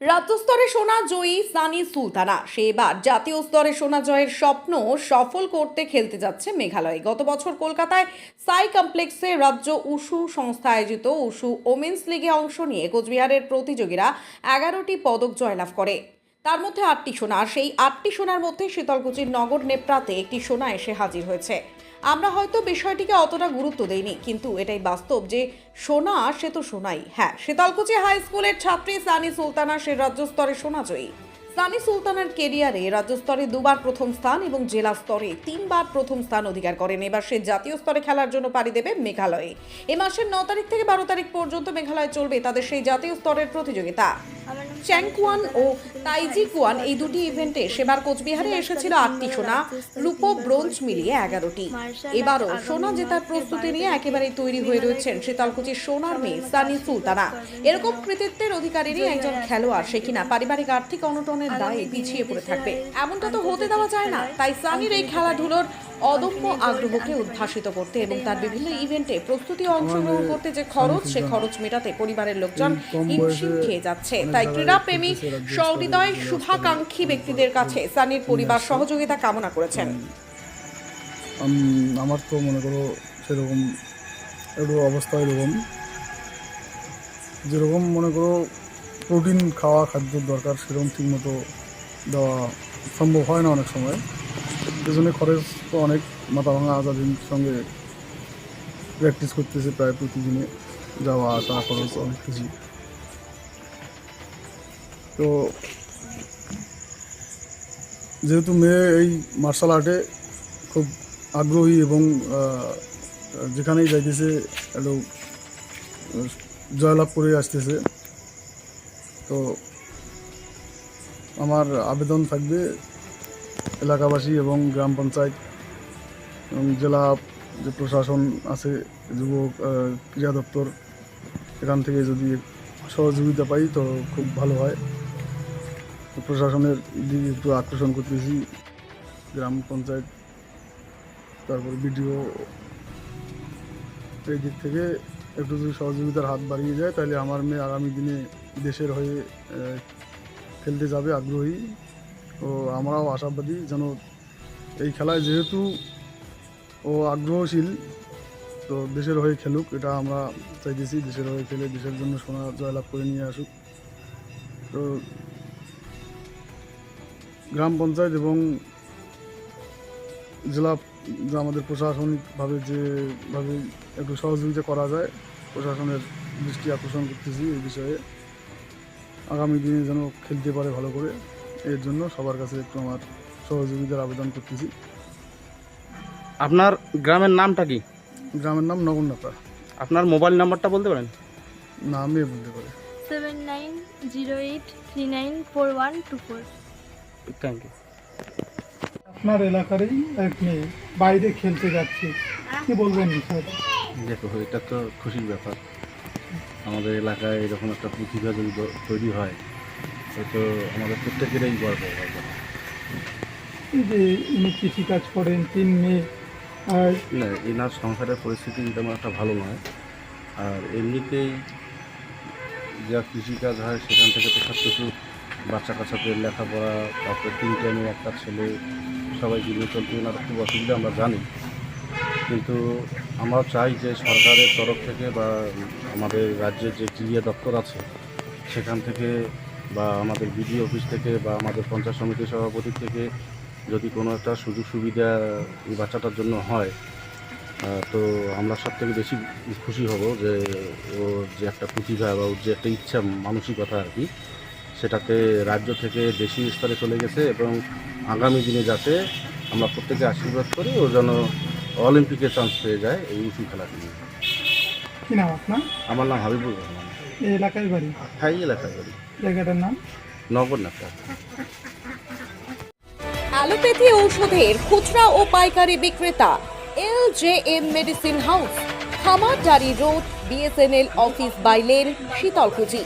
রাজ্য স্তরে সোনা জয়ী সানি সুলতানা। সে এবার জাতীয় স্তরে সোনা জয়ের স্বপ্ন সফল করতে খেলতে যাচ্ছে মেঘালয়ে। গত বছর কলকাতায় সাই কমপ্লেক্সে রাজ্য উশু সংস্থা আয়োজিত উশু ওমেন্স লিগে অংশ নিয়ে কোচবিহারের প্রতিযোগীরা এগারোটি পদক জয়লাভ করে। তার মধ্যে আটটি সোনা সেই আটটি সোনার মধ্যে শীতলকুচির নগর নেপ্রাতে একটি সোনা এসে হাজির হয়েছে। আমরা হয়তো বিষয়টিকে অতটা গুরুত্ব দেইনি, কিন্তু এটাই বাস্তব যে সোনা, সে তো সোনাই। হ্যাঁ শীতলকুচি হাই স্কুলের ছাত্রী সানি সুলতানা সে রাজ্য স্তরে সোনাজয়ী। সানি সুলতানার কেরিয়ারে রাজ্য স্তরে দুবার প্রথম স্থান এবং জেলা স্তরে তিনবার প্রথম স্থান অধিকার করেন। এবার সে জাতীয় স্তরে খেলার জন্য পাড়ি দেবে মেঘালয়ে। এ মাসের ন তারিখ থেকে বারো তারিখ পর্যন্ত মেঘালয়ে চলবে তাদের সেই জাতীয় স্তরের প্রতিযোগিতা। চ্যাংকুয়ান ও তাইজি কুয়ান এই দুটি ইভেন্টে সেবার কোচবিহারে এসেছিল আটটি সোনা, রূপো ব্রোঞ্জ মিলিয়ে এগারোটি। এবারও সোনা জেতার প্রস্তুতি নিয়ে একেবারেই তৈরি হয়ে রয়েছেন শীতলকুচির সোনার মেয়ে সানি সুলতানা। এরকম কৃতিত্বের অধিকারীরই একজন খেলোয়াড়, সে কিনা পারিবারিক আর্থিক অনটনের দায়ে পিছিয়ে পড়ে থাকবে। এমনটা তো হতে দেওয়া যায় না। তাই সানির এই খেলাধুলোর অদম্য আগ্রহকে উদ্ভাসিত করতে এবং তার বিভিন্ন ইভেন্টে প্রস্তুতি অংশগ্রহণ করতে যে খরচ, সে খরচ মেটাতে পরিবারের লোকজন হিমশিম খেয়ে যাচ্ছে। তাই ক্রীড়াপ্রেমী সহৃদয় শুভাকাঙ্ক্ষী ব্যক্তিদের কাছে সানির পরিবার সহযোগিতা কামনা করেছেন। আমার তো মনে করো সেরকম একটু অবস্থা এরকম। যেরকম মনে করো প্রোটিন খাওয়া, খাদ্যের দরকার সেরকম ঠিকমতো দেওয়া সম্ভব হয় না অনেক সময়। পেছনে খরচ তো অনেক মাথা ভাঙা আজাদিন সঙ্গে প্র্যাকটিস করতেছে প্রায় প্রতিদিনে যাওয়া, আসা, খরচ, অনেক কিছু তো যেহেতু মেয়ে এই মার্শাল আর্টে খুব আগ্রহী এবং যেখানেই যাইতেছে, একটু জয়লাভ করে আসতেছে। তো আমার আবেদন থাকবে এলাকাবাসী এবং গ্রাম পঞ্চায়েত এবং জেলা যে প্রশাসন আছে, যুব ক্রীড়া দপ্তর, এখান থেকে যদি সহযোগিতা পাই তো খুব ভালো হয়। প্রশাসনের দিকে একটু আকর্ষণ করতেছি, গ্রাম পঞ্চায়েত, তারপর বিডিও এই দিক থেকে একটু যদি সহযোগিতার হাত বাড়িয়ে যায়, তাহলে আমার মেয়ে আগামী দিনে দেশের হয়ে খেলতে যাবে আগ্রহী। ও আমরাও আশাবাদী যেন এই খেলায় যেহেতু ও আগ্রহশীল, তো দেশের হয়ে খেলুক, এটা আমরা চাইতেছি দেশের হয়ে খেলে দেশের জন্য সোনা জয়লাভ করে নিয়ে আসুক। তো গ্রাম পঞ্চায়েত এবং জেলা যে আমাদের প্রশাসনিকভাবে যেভাবে একটু সহযোগিতা করা যায় প্রশাসনের দৃষ্টি আকর্ষণ করতেছি এই বিষয়ে। আগামী দিনে যেন খেলতে পারে ভালো করে এর জন্য সবার কাছে একটু আমার সহযোগিতার আবেদন করতেছি। আপনার গ্রামের নামটা কি? গ্রামের নাম নগরনাথা আপনার মোবাইল নাম্বারটা বলতে পারেন? নামে বলতে পারে। Seven nine zero eight three nine four one two four. Thank you আপনার এলাকারই এক মেয়ে বাইরে খেলতে যাচ্ছে। কি বলবেন স্যার দেখো এটা তো খুশির ব্যাপার। আমাদের এলাকায় এরকম একটা প্রতিভা যদি তৈরি হয় হয়তো আমাদের প্রত্যেকেরই গর্ব এই যে ইনি কৃষিকাজ করেন তিন মেয়ে আর না এনার সংসারের পরিস্থিতি তেমন একটা ভালো নয়। আর এমনিতেই যা কৃষিকাজ হয় সেখান থেকে তো সব কিছু বাচ্চা কাচ্চাদের লেখাপড়া, তারপরে তিনটে মেয়ে একটা ছেলে সবাইকে নিয়ে চলতে ওনার খুব অসুবিধা, আমরা জানি। কিন্তু আমরা চাই যে সরকারের তরফ থেকে বা আমাদের রাজ্যের যে ক্রীড়া দপ্তর আছে, সেখান থেকে বা আমাদের বিডিও অফিস থেকে বা আমাদের পঞ্চায়েত সমিতির সভাপতি থেকে যদি কোনো একটা সুযোগ সুবিধা এই বাচ্চাটার জন্য হয় তো আমরা সব থেকে বেশি খুশি হব যে ওর যে একটা প্রতিভা বা ওর যে একটা ইচ্ছা, মানসিকতা আর কি সেটাতে রাজ্য থেকে দেশি স্তরে চলে গেছে এবং আগামী দিনে যাতে আমরা প্রত্যেকে আশীর্বাদ করি ও যেন অলিম্পিকে চান্স পেয়ে যায় এই উঁচু খেলাটি নিয়ে। কি নাম আপনার? আমার নাম হাবিবুর রহমান। এই এলাকায় বাড়ি? হাই এলাকা করি জায়গাটার নাম? নগর নেতা অ্যালোপ্যাথি ঔষধের খুচরা ও পাইকারি বিক্রেতা L J M medicine house Khamardari road BSNL office bylane Sitalkuchi.